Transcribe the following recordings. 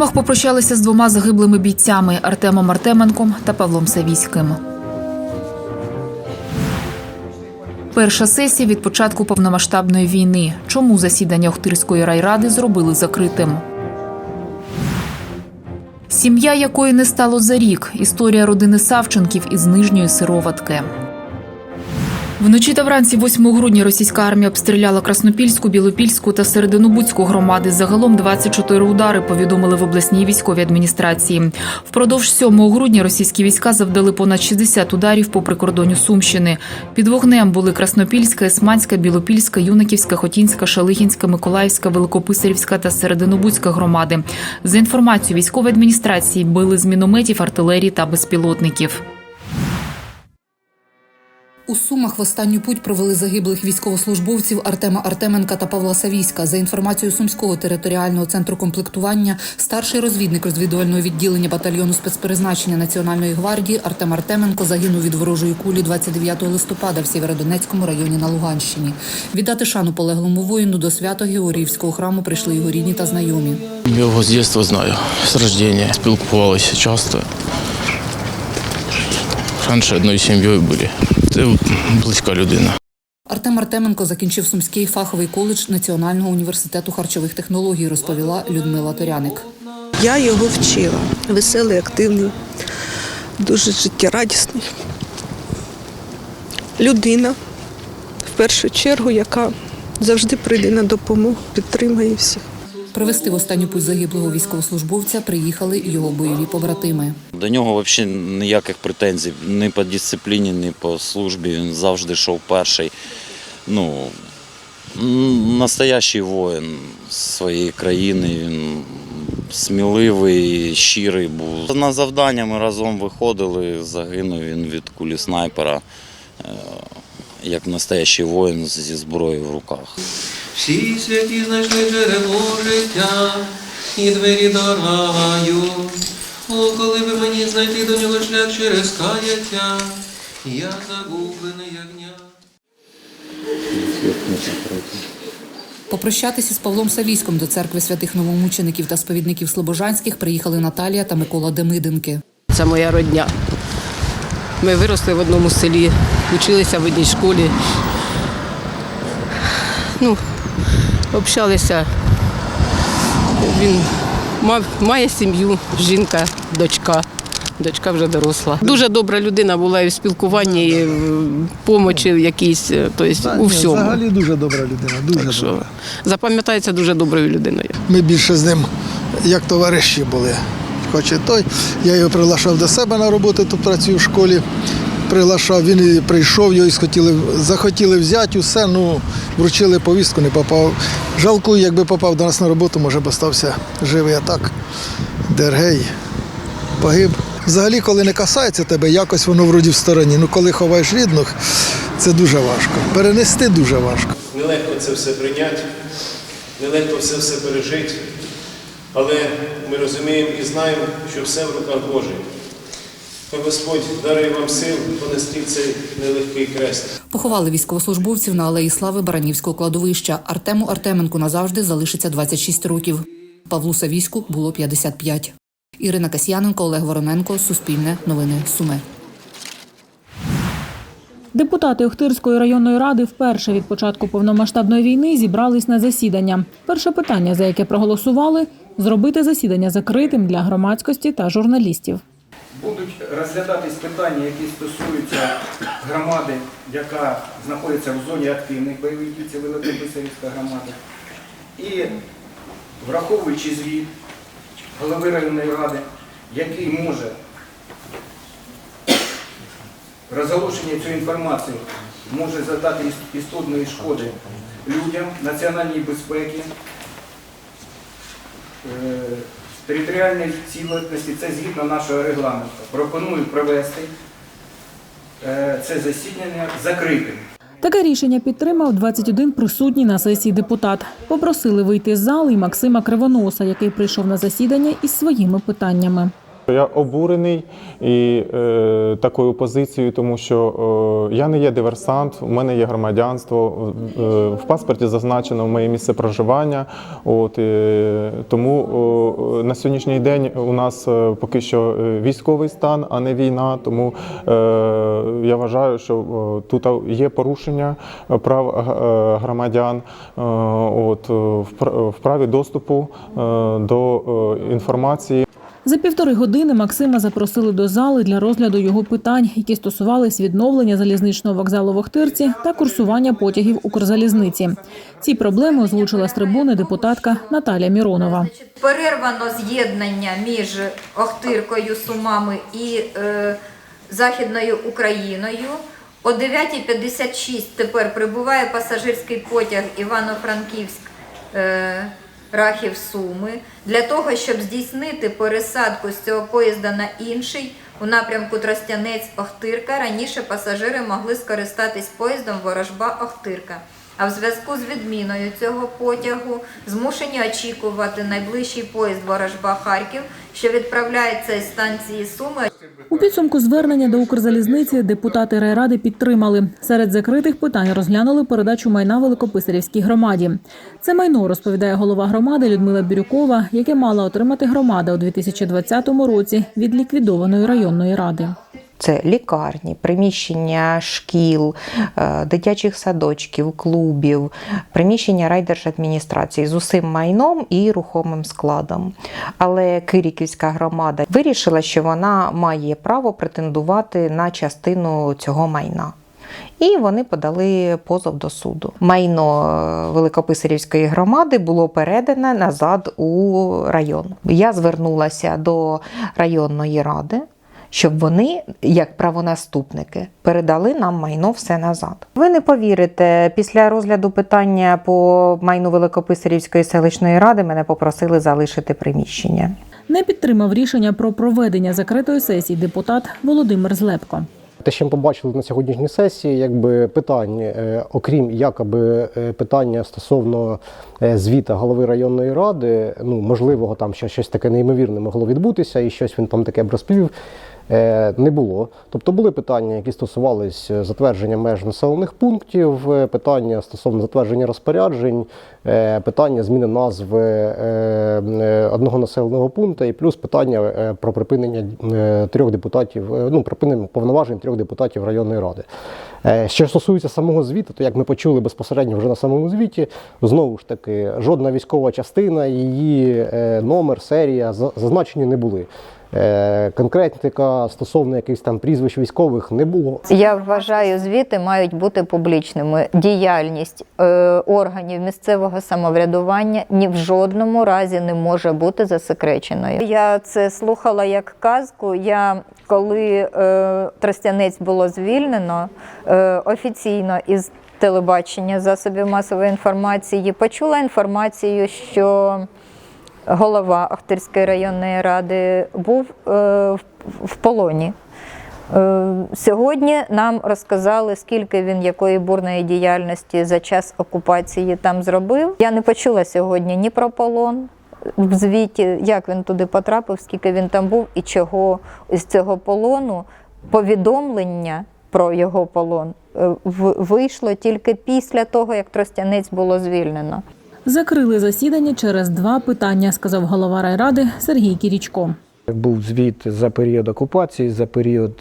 Сумах попрощалися з двома загиблими бійцями Артемом Артеменком та Павлом Савіським. Перша сесія від початку повномасштабної війни. Чому засідання Охтирської райради зробили закритим? Сім'я якої не стало за рік. Історія родини Савченків із нижньої сироватки. Вночі та вранці 8 грудня російська армія обстріляла Краснопільську, Білопільську та Серединобудську громади. Загалом 24 удари повідомили в обласній військовій адміністрації. Впродовж 7 грудня російські війська завдали понад 60 ударів по прикордонню Сумщини. Під вогнем були Краснопільська, Есманська, Білопільська, Юниківська, Хотінська, Шалихінська, Миколаївська, Великописарівська та Серединобудська громади. За інформацією військової адміністрації били з мінометів, артилерії та безпілотників. У Сумах в останню путь провели загиблих військовослужбовців Артема Артеменка та Павла Савійська. За інформацією Сумського територіального центру комплектування, старший розвідник розвідувального відділення батальйону спецпризначення Національної гвардії Артем Артеменко загинув від ворожої кулі 29 листопада в Сєвєродонецькому районі на Луганщині. Віддати шану полеглому воїну до свято Георгіївського храму прийшли його рідні та знайомі. Його з дитинства знаю, з рождения. Спілкувалися часто. Раніше одною сім'єю були. Це близька людина. Артем Артеменко закінчив Сумський фаховий коледж Національного університету харчових технологій, розповіла Людмила Торяник. Я його вчила. Веселий, активний, дуже життєрадісний. Людина, в першу чергу, яка завжди прийде на допомогу, підтримає всіх. Провести в останню путь загиблого військовослужбовця приїхали його бойові побратими. До нього взагалі ніяких претензій ні по дисципліні, ні по службі. Він завжди йшов перший. Ну, настоящий воїн своєї країни. Він сміливий, щирий був. На завдання ми разом виходили, загинув він від кулі снайпера, е, як настоящий воїн зі зброєю в руках. Всі святі знайшли джерело життя і двері до раю. О, коли би мені знайти до нього шлях через каяття, я загублений ягня. Попрощатися з Павлом Савійськом до церкви святих новомучеників та сповідників Слобожанських приїхали Наталія та Микола Демиденки. Це моя родня. Ми виросли в одному селі, вчилися в одній школі. Ну, общалися. Він мав, має сім'ю, жінка, дочка. Дочка вже доросла. Дуже добра людина була і в спілкуванні, і в помочі якійсь, е, тобто у всьому. Взагалі дуже добра людина, дуже Так що добра. запам'ятається дуже доброю людиною. Ми більше з ним як товариші були. Хоч і той. Я його приглашав до себе на роботу, тут працюю в школі. Приглашав, він прийшов, його і захотіли взяти усе, ну, вручили повістку, не попав. Жалкую, якби попав до нас на роботу, може б остався живий, а так. Дергей погиб. Взагалі, коли не касається тебе, якось воно вроді в стороні. Ну коли ховаєш рідних, це дуже важко. Перенести дуже важко. Нелегко це все прийняти, нелегко все все пережити, але ми розуміємо і знаємо, що все в руках Божих. Хай Господь дарує вам сил понести цей нелегкий крест. Поховали військовослужбовців на алеї слави Баранівського кладовища. Артему Артеменку назавжди залишиться 26 років. Павлу Савійську було 55. Ірина Касьяненко, Олег Вороненко, Суспільне, Новини Суми. Депутати Охтирської районної ради вперше від початку повномасштабної війни зібрались на засідання. Перше питання, за яке проголосували, зробити засідання закритим для громадськості та журналістів. Будуть розглядатись питання, які стосуються громади, яка знаходиться в зоні активних бойових дій, це Великописарівська громада. І враховуючи звіт голови районної ради, який може розголошення цієї інформації може завдати іс- істотної шкоди людям, національній безпеці, е, територіальної цілісності, це згідно нашого регламенту. Пропоную провести е, це засідання закритим. Таке рішення підтримав 21 присутній на сесії депутат. Попросили вийти з зали і Максима Кривоноса, який прийшов на засідання із своїми питаннями. Я обурений і е, такою позицією, тому що е, я не є диверсант, у мене є громадянство. Е, в паспорті зазначено моє місце проживання. От, е, тому е, на сьогоднішній день у нас е, поки що е, військовий стан, а не війна. Тому е, я вважаю, що е, тут є порушення прав е, громадян е, от, в в праві доступу е, до е, інформації. За півтори години Максима запросили до зали для розгляду його питань, які стосувались відновлення залізничного вокзалу в Охтирці та курсування потягів Укрзалізниці. Ці проблеми озвучила з трибуни депутатка Наталя Міронова. Перервано з'єднання між Охтиркою, Сумами і е, Західною Україною. О 9.56 тепер прибуває пасажирський потяг Івано-Франківськ. Е, Рахів Суми для того, щоб здійснити пересадку з цього поїзда на інший у напрямку Тростянець-Охтирка. Раніше пасажири могли скористатись поїздом Ворожба-Охтирка. А в зв'язку з відміною цього потягу змушені очікувати найближчий поїзд Ворожба-Харків, що відправляється із станції Суми. У підсумку звернення до Укрзалізниці депутати райради підтримали. Серед закритих питань розглянули передачу майна Великописарівській громаді. Це майно розповідає голова громади Людмила Бірюкова, яке мала отримати громада у 2020 році від ліквідованої районної ради. Це лікарні, приміщення шкіл, е, дитячих садочків, клубів, приміщення райдержадміністрації з усім майном і рухомим складом. Але Кириківська громада вирішила, що вона має право претендувати на частину цього майна. І вони подали позов до суду. Майно е, Великописарівської громади було передане назад у район. Я звернулася до районної ради щоб вони, як правонаступники, передали нам майно все назад. Ви не повірите, після розгляду питання по майну Великописарівської селищної ради мене попросили залишити приміщення. Не підтримав рішення про проведення закритої сесії депутат Володимир Злепко. Те, що ми побачили на сьогоднішній сесії, якби питань, е, окрім якоби е, питання стосовно е, звіта голови районної ради, ну можливого там ще щось таке неймовірне могло відбутися, і щось він там таке б розповів. Е, Не було. Тобто були питання, які стосувались е, затвердження меж населених пунктів, е, питання стосовно затвердження розпоряджень, питання зміни назви одного населеного пункту, і плюс питання про припинення трьох депутатів, ну припинення повноважень трьох депутатів районної ради. Що стосується самого звіту, то як ми почули безпосередньо вже на самому звіті, знову ж таки, жодна військова частина, її номер, серія за- зазначені не були. Е, Конкретика стосовно якихось там прізвищ військових не було. Я вважаю, звіти мають бути публічними. Діяльність е, органів місцевого самоврядування ні в жодному разі не може бути засекреченою. Я це слухала як казку. Я коли е, Тростянець було звільнено е, офіційно із телебачення засобів масової інформації, почула інформацію, що голова Охтирської районної ради був е, в- в полоні. Е, Сьогодні нам розказали, скільки він якої бурної діяльності за час окупації там зробив. Я не почула сьогодні ні про полон в звіті, як він туди потрапив, скільки він там був і чого з цього полону повідомлення про його полон е, вийшло тільки після того, як Тростянець було звільнено. Закрили засідання через два питання, сказав голова райради Сергій Кірічко. Був звіт за період окупації, за період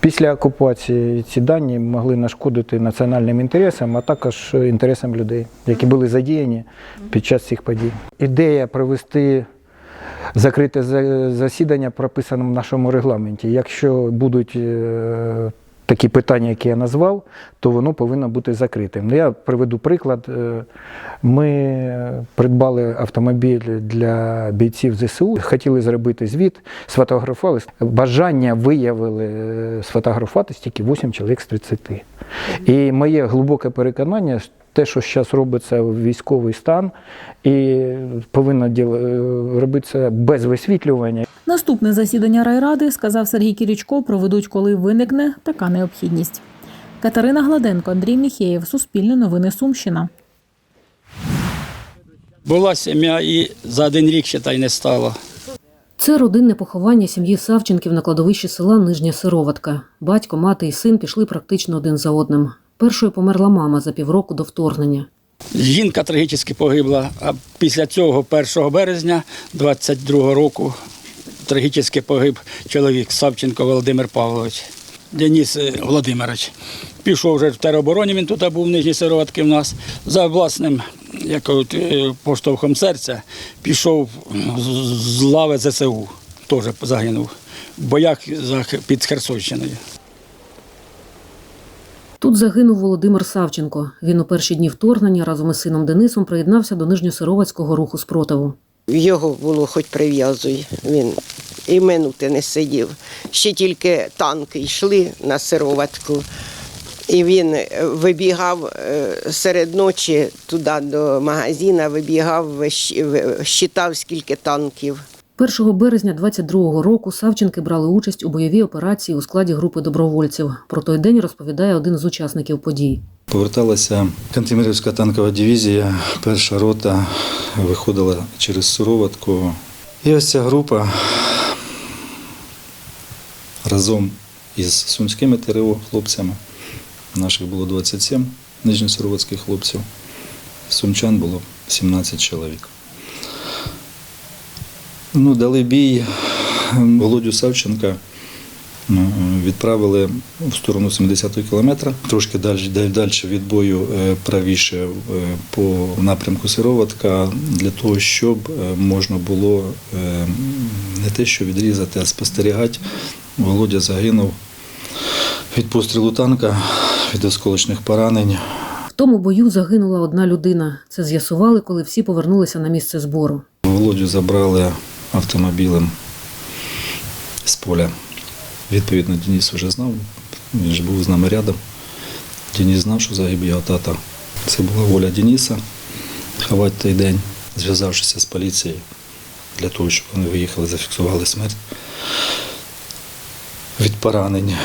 після окупації. Ці дані могли нашкодити національним інтересам, а також інтересам людей, які були задіяні під час цих подій. Ідея провести закрите засідання прописано в нашому регламенті. Якщо будуть е, такі питання, які я назвав, то воно повинно бути закритим. Ну, Я приведу приклад. Е, Ми придбали автомобіль для бійців ЗСУ, хотіли зробити звіт, сфотографували. Бажання виявили е, сфотографувати тільки 8 чоловік з 30. І моє глибоке переконання, те, що зараз робиться в військовий стан, і повинно е, робитися без висвітлювання. Наступне засідання райради, сказав Сергій Кірічко, проведуть, коли виникне така необхідність. Катерина Гладенко, Андрій Міхеєв, Суспільне новини Сумщина. Була сім'я і за один рік ще та й не стало. Це родинне поховання сім'ї Савченків на кладовищі села Нижня Сироватка. Батько, мати і син пішли практично один за одним. Першою померла мама за півроку до вторгнення. Жінка трагічно погибла, а після цього 1 березня 22 року трагічно погиб чоловік Савченко Володимир Павлович. Деніс е, Володимирович. Пішов вже в теробороні, він тут був в Нижній Сироватки в нас. За власним як от, е, поштовхом серця пішов з- з лави ЗСУ, теж загинув. В боях під Херсонщиною. Тут загинув Володимир Савченко. Він у перші дні вторгнення разом із сином Денисом приєднався до Нижньосировацького руху спротиву. Його було хоч прив'язуй. Він і минути не сидів. Ще тільки танки йшли на сироватку. І він е, вибігав е, серед ночі туди до магазина, вибігав, щитав скільки танків. 1 березня 22-го року Савченки брали участь у бойовій операції у складі групи добровольців. Про той день розповідає один з учасників подій. Поверталася Кантемирівська танкова дивізія, перша рота виходила через Суроватку. І ось ця група разом із сумськими ТРО хлопцями, наших було 27 нижньосуроватських хлопців, сумчан було 17 чоловік. Ну, дали бій Володю Савченка Ну, відправили в сторону 70-го кілометра, трошки далі, далі, від бою е, правіше е, по напрямку Сироватка, для того, щоб е, можна було е, не те, що відрізати, а спостерігати. Володя загинув від пострілу танка, від осколочних поранень. В тому бою загинула одна людина. Це з'ясували, коли всі повернулися на місце збору. Володю забрали автомобілем з поля. Відповідно, Деніс вже знав, він ж був з нами рядом. Деніс знав, що загиб його тата. Це була воля Дениса ховати той день, зв'язавшися з поліцією для того, щоб вони виїхали, зафіксували смерть від поранень.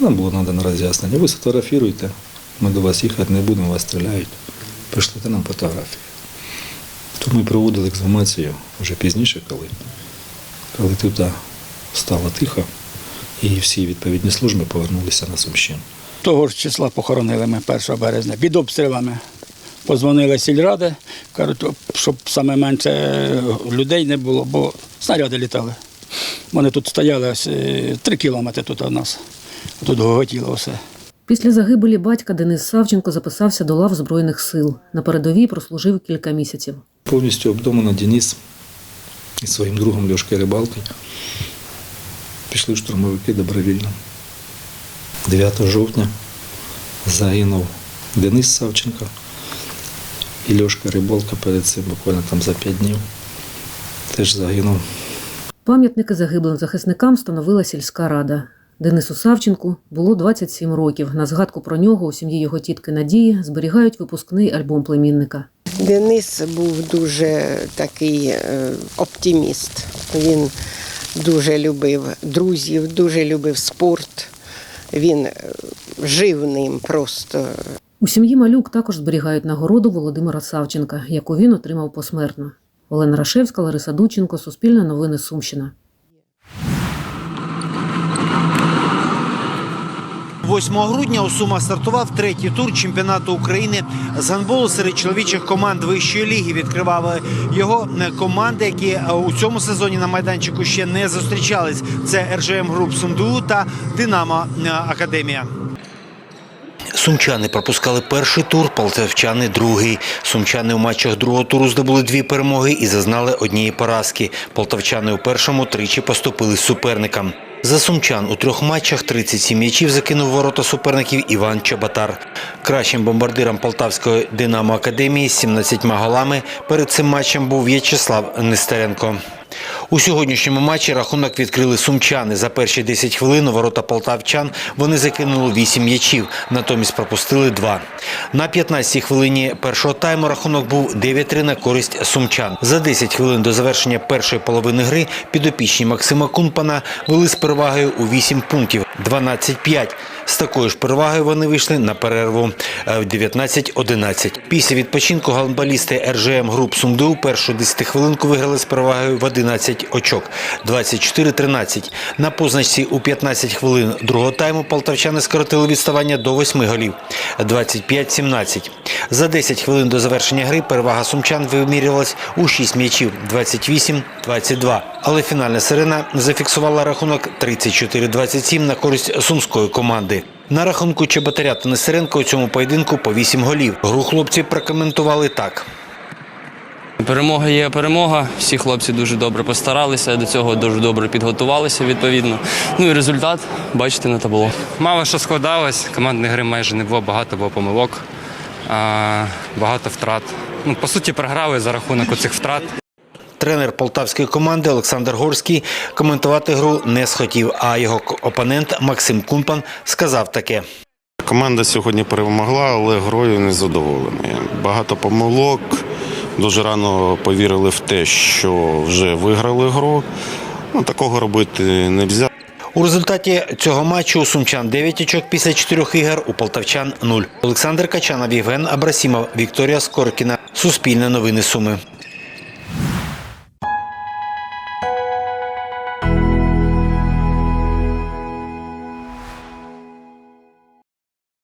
Нам було надано роз'яснення. Ви сфотографіруйте, ми до вас їхати не будемо, вас стріляють. Пришлите нам фотографії. То ми проводили ексгумацію вже пізніше, коли, коли тут стало тихо, і всі відповідні служби повернулися на Сумщину. Того ж числа похоронили ми 1 березня під обстрілами. Позвонили сільради, кажуть, щоб саме менше людей не було, бо снаряди літали. Вони тут стояли ось е, три кілометри тут від нас. Тут гоготіло все. Після загибелі батька Денис Савченко записався до лав Збройних сил. На передовій прослужив кілька місяців. Повністю обдумано Деніс із своїм другом Льошкою Рибалкою пішли штурмовики добровільно. 9 жовтня загинув Денис Савченко і Льошка Рибалка перед цим буквально там за 5 днів теж загинув. Пам'ятники загиблим захисникам встановила сільська рада. Денису Савченку було 27 років. На згадку про нього у сім'ї його тітки Надії зберігають випускний альбом племінника. Денис був дуже такий е, оптиміст. Він дуже любив друзів, дуже любив спорт. Він е, жив ним просто. У сім'ї Малюк також зберігають нагороду Володимира Савченка, яку він отримав посмертно. Олена Рашевська, Лариса Дученко, Суспільне новини Сумщина. 8 грудня у Сумах стартував третій тур чемпіонату України з гандболу серед чоловічих команд вищої ліги. Відкривали його команди, які у цьому сезоні на майданчику ще не зустрічались. Це РЖМ Груп Сумду та Динамо Академія. Сумчани пропускали перший тур, полтавчани другий. Сумчани у матчах другого туру здобули дві перемоги і зазнали однієї поразки. Полтавчани у першому тричі поступили суперникам. За сумчан у трьох матчах 37 м'ячів закинув ворота суперників Іван Чабатар. Кращим бомбардиром Полтавської Динамо Академії з 17 голами перед цим матчем був В'ячеслав Нестеренко. У сьогоднішньому матчі рахунок відкрили сумчани. За перші 10 хвилин у ворота полтавчан вони закинули 8 м'ячів, натомість пропустили 2. На 15-й хвилині першого тайму рахунок був 9-3 на користь сумчан. За 10 хвилин до завершення першої половини гри підопічні Максима Кунпана вели з перевагою у 8 пунктів 12-5. З такою ж перевагою вони вийшли на перерву е, в 19-11. Після відпочинку гандболісти РЖМ груп Сумду першу 10 хвилинку виграли з перевагою в 11 9 очок 24-13. На позначці у 15 хвилин другого тайму полтавчани скоротили відставання до 8 голів 25-17. За 10 хвилин до завершення гри перевага сумчан вимірювалась у 6 м'ячів 28-22. Але фінальна сирена зафіксувала рахунок 34-27 на користь сумської команди. На рахунку Чеботаря та Нестеренко у цьому поєдинку по 8 голів. Гру хлопці прокоментували так. Перемога є перемога. Всі хлопці дуже добре постаралися, до цього дуже добре підготувалися відповідно. Ну і результат бачите на табло. Мало що складалось, командної гри майже не було, багато було помилок, багато втрат. Ну, по суті, програли за рахунок оцих втрат. Тренер полтавської команди Олександр Горський коментувати гру не схотів, а його опонент Максим Кумпан сказав таке. Команда сьогодні перемогла, але грою не задоволений. Багато помилок. Дуже рано повірили в те, що вже виграли гру. Ну, такого робити не можна. У результаті цього матчу у сумчан 9 очок після 4 ігор, у полтавчан 0. Олександр Качанов, Євген Абрасімов, Вікторія Скоркіна. Суспільне новини Суми.